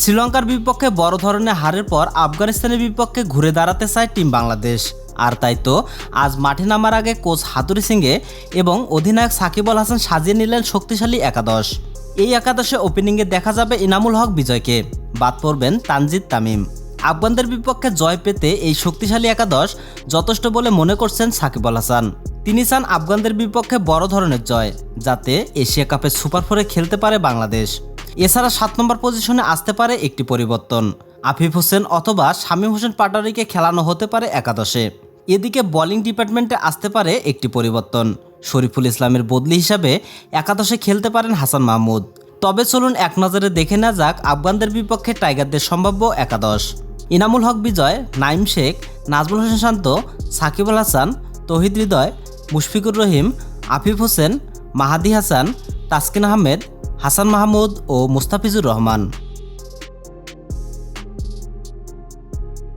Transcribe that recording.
শ্রীলঙ্কার বিপক্ষে বড় ধরনের হারের পর আফগানিস্তানের বিপক্ষে ঘুরে দাঁড়াতে চায় টিম বাংলাদেশ। আর তাই তো, আজ মাঠে নামার আগে কোচ হাতুরি সিংয়ে এবং অধিনায়ক সাকিব আল হাসান সাজিয়ে নিলেন শক্তিশালী একাদশ। এই একাদশে ওপেনিংয়ে দেখা যাবে ইনামুল হক বিজয়কে। বাদ পড়বেন তানজিদ তামিম। আফগানদের বিপক্ষে জয় পেতে এই শক্তিশালী একাদশ যথেষ্ট বলে মনে করছেন সাকিব আল হাসান। তিনি চান আফগানদের বিপক্ষে বড় ধরনের জয়, যাতে এশিয়া কাপে সুপার ফোরে খেলতে পারে বাংলাদেশ। এছাড়া সাত নম্বর পজিশনে আসতে পারে একটি পরিবর্তন। আফিফ হোসেন অথবা শামীম হোসেন পাটারিকে খেলানো হতে পারে একাদশে। এদিকে বোলিং ডিপার্টমেন্টে আসতে পারে একটি পরিবর্তন। শরীফুল ইসলামের বদলি হিসাবে একাদশে খেলতে পারেন হাসান মাহমুদ। তবে চলুন এক নজরে দেখে না যাক আফগানদের বিপক্ষে টাইগারদের সম্ভাব্য একাদশ। ইনামুল হক বিজয়, নাইম শেখ, নাজমুল হোসেন শান্ত সাকিব আল হাসান, তহিদ হৃদয়, মুশফিকুর রহিম, আফিফ হোসেন, মাহাদি হাসান, তাসকিন আহমেদ হাসান মাহমুদ ও মুস্তাফিজুর রহমান।